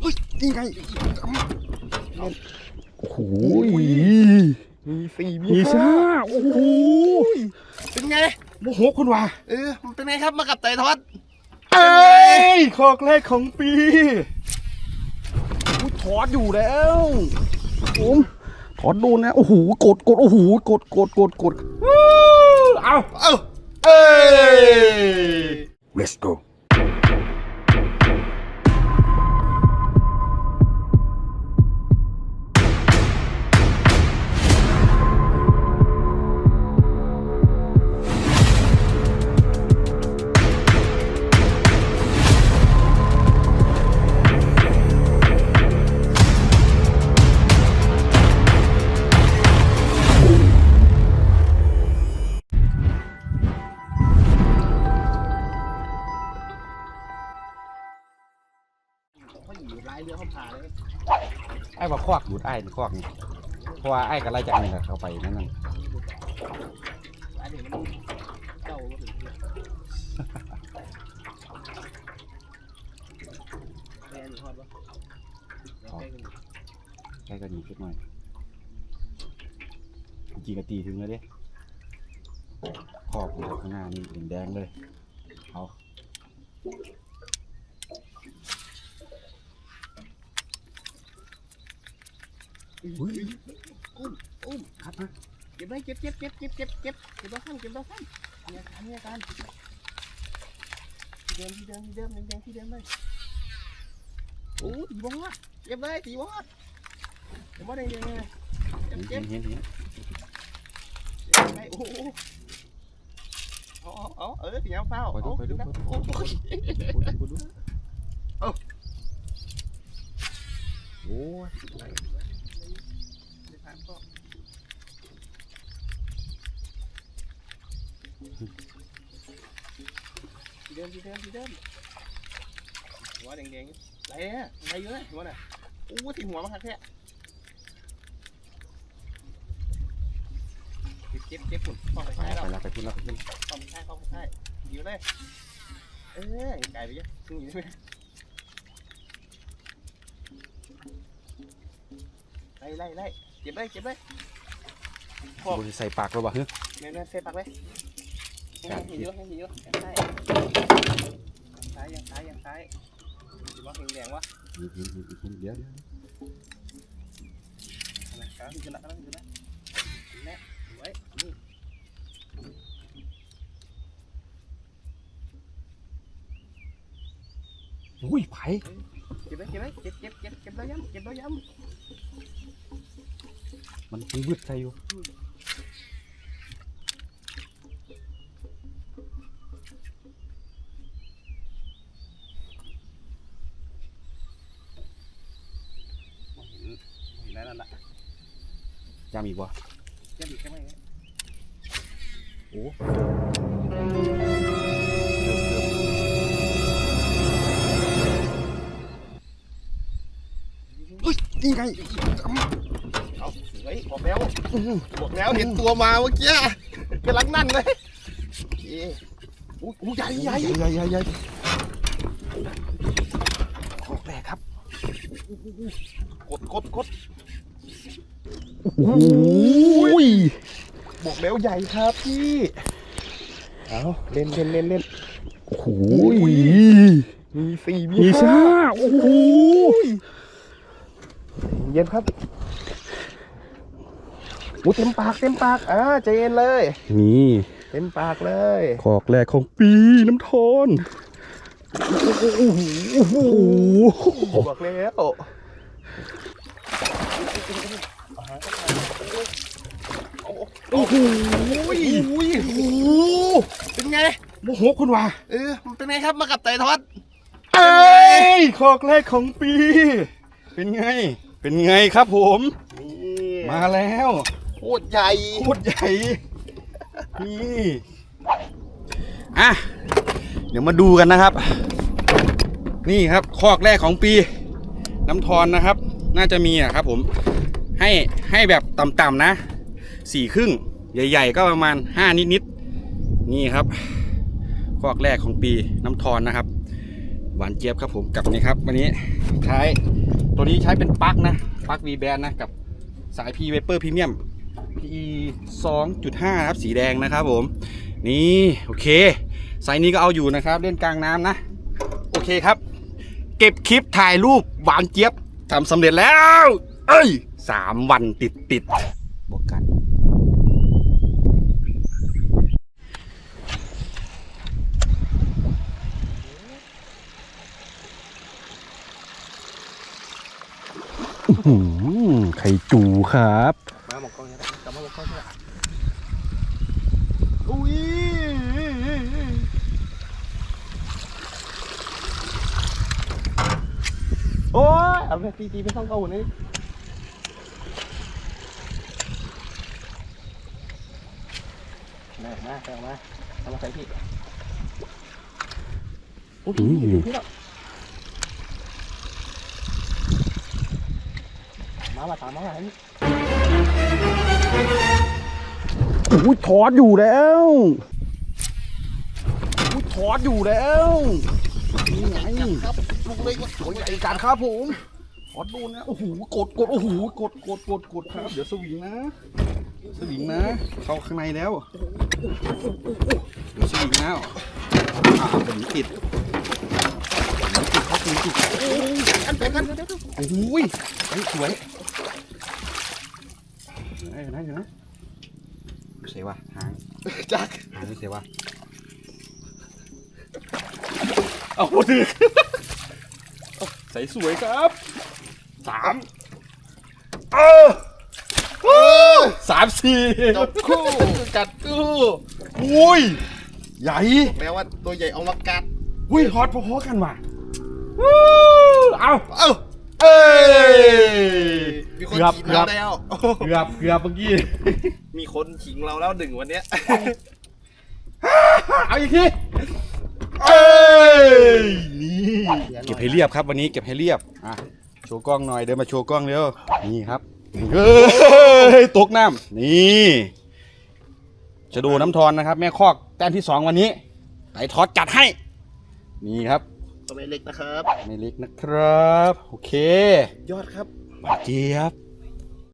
เฮ้ยนี่ไงโอ้โหมีสี่มีซ่าโอ้โหเป็นไงโมโหคุณว่ะเออมันเป็นไงครับมากับไต่ทอดเอ้ยคอกแรกของปีอุ๊ยถอดอยู่แล้วผมถอดดูนะโอ้โหกดกดโอ้โหกดกดกดกดวู้เอาเอ้าเอ้ย let's go เขาอยู่ร้ายเรือเขาผ่าเลยไอ้ว่าควักดูดไอ้นี่ควักนี่เพราะว่าไอ้กับไล่จากนี่แหละเข้าไปนั่นนั่นร้ายเรือมันเจ้าก็ถึงแม่นฮอดปะใกล้กันใกล้กันอีกนิดหน่อยจริงๆก็ตีถึงแล้วเด้คอกอยู่ข้างหน้านี่แดงๆเลยเอา อุ้ยอุ้มอุ้มครับนะเก็บไว้เก็บเก็บเก็บเก็บเก็บเก็บเก็บตัวข้างเก็บตัวข้างมีอาการมีอาการที่เดิมที่เดิมที่เดิมแดงๆที่เดิมเลยโอ้ตีบอสเก็บเลยตีบอสเก็บบอสแดงๆเลยเก็บเห็เก็นบเห็นเห็นไปโอ้โหเอาเอาเอาเออตีเอาเฝ้าไปดูเอาไปดูขึ้นไปนะดูโอ้โหไปดูโอ้ย เดิมที่เดิมที่เดิมหัวแดงๆไหลฮะไหลเยอะหัวน่ะโอ้ที่หัวมันหักแท้เก็บเก็บฝุ่นเข้าไปไปใช้เราแล้วไปขึ้นแล้วไปขึ้นเข้าไปใช้เข้าไปใช้อยู่เลยเออไก่ไปเยอะนี่ได้ไหมไล่ไล่ไล่เก็บเลยเก็บเลยบนใส่ปากเราบ่ะเฮ้ยแม่แม่เซฟปักเลย ยังหิวอยู่ยังหิวอยู่ยังซ้ายซ้ายยังซ้ายยังซ้ายถือว่าแดงๆวะหินหินหินหินเดี๋ยวเดี๋ยว กำลังขึ้นละกำลังขึ้นละแน่ไว้นี่ อุ้ยไผ่ เก็บไว้เก็บไว้เก็บเก็บเก็บเก็บแล้วย้ำเก็บแล้วย้ มันมันวืดใส่อยู่ำเห็นแล้วนั่นแหละ จามอีกบ่เก็บอีกแค่ไหนโอ้เริ่มเริ่มเฮ้ยนี่ไงเอาเฮ้ยบอกแล้วบอกแล้วเห็นตัวมาเมื่อกี้กำลังนั่นเลยโอ้ยใหญ่ใหญ่ใหญ่ใหญ่ใหญ่ขอกแรกครับกดกดกด โอ้ยบอกแล้วใหญ่ครับพี่เอาเล่นเล่นเล่นเล่นโอ้โหมีสี่มีมีห้าซ่าโอ้โหเย็นครับโอ้เต็มปากเต็มปากอ่าใจเย็นเลย นี่เต็มปากเลยขอกแรกของปีน้ำทอนโอ้โหบอกแล้ว โอ้โหโอ้โหเป็นไงโมโหคุณว่ะเออมันเป็นไงครับมากับไต่ทอดเอ้ยขอกแรกของปี เป็นไง เป็นไงครับผม มาแล้วโคตรใหญ่โคตรใหญ่นี่อะเดี๋ยวมาดูกันนะครับ นี่ครับคอกแรกของปี น้ำทอนนะครับ น่าจะมีอะครับผม ให้ให้แบบต่ำๆนะสี่ครึ่งใหญ่ ๆ ก็ประมาณห้านิดๆนี่ครับคอกแรกของปีน้ำทอนนะครับ หวานเจี๊ยบครับผมกับนี่ครับ วันนี้ใช้ตัวนี้ใช้เป็นปลั๊กนะปลั๊ก V band นะกับสาย P Vapor Premium PE 2.5นะครับ สีแดงนะครับผม นี่โอเคไซส์นี้ก็เอาอยู่นะครับ เล่นกลางน้ำนะ โอเคครับ เก็บคลิปถ่ายรูปหวานเจี๊ยบทำสำเร็จแล้ว เอ้ย สามวันติดติดๆบวกกันอื้อหือไข่จูครับ มาหมอกกล้องเนี่ยนะกลับมาหมอกกล้องเนี่ยอุ้ยโอ้ยเอาไปตีตีไปซ่องเก่าหน่อย มามาเอามาเอามาใส่พี่โอ้ยพี่แล้วมามาตามมามาให้นี่อุ้ยถอดอยู่แล้วอุ้ยถอดอยู่แล้วนี่ไงครับลูกเลยว่าตัวใหญ่กันครับผมถอดดูนะโอ้โหกดกดโอ้โหกดกดกดกดครับ เดี๋ยวสวิงนะสวิงนะ เข้าข้างในแล้วเดี๋ยวสวิงแล้วอ่าสวิงติดสวิงติดเขาสวิงติดกันไปกันเดี๋ยวเดี๋ยวโอ้โหยเฮ้ยสวยเห็นไหมเห็นไหมเสียวะหางจักหางเสียวะเอาหมดเลยใส่สวยครับสามเออเออ สามสี่จบคู่กัดคู่อุ้ยใหญ่แม้ว่าตัวใหญ่เอามากัดอุ้ยฮอตพอๆกันว่ะวู้เอาเอ้าเอ้ยมีคนเกือบขิงเกือเราบแล้วเกือบเกือบเมื่อกี้มีคนขิงเราแล้วหนึ่งวันเนี้ยเอาอีกทีเอ้ยนี่เก็บให้เรียบครับวันนี้เก็บให้เรียบอะโชว์กล้องหน่อยเดินมาโชว์กล้องเร็วนี่ครับ เฮ้ยตกน้ำนี่จะดูน้ำทอนนะครับ แม่คอกแต้มที่สองวันนี้ไต่ทอดจัดให้ นี่ครับตัวไม่เล็กนะครับไม่เล็กนะครับ โอเค ยอดครับหวานเจี๊ยบ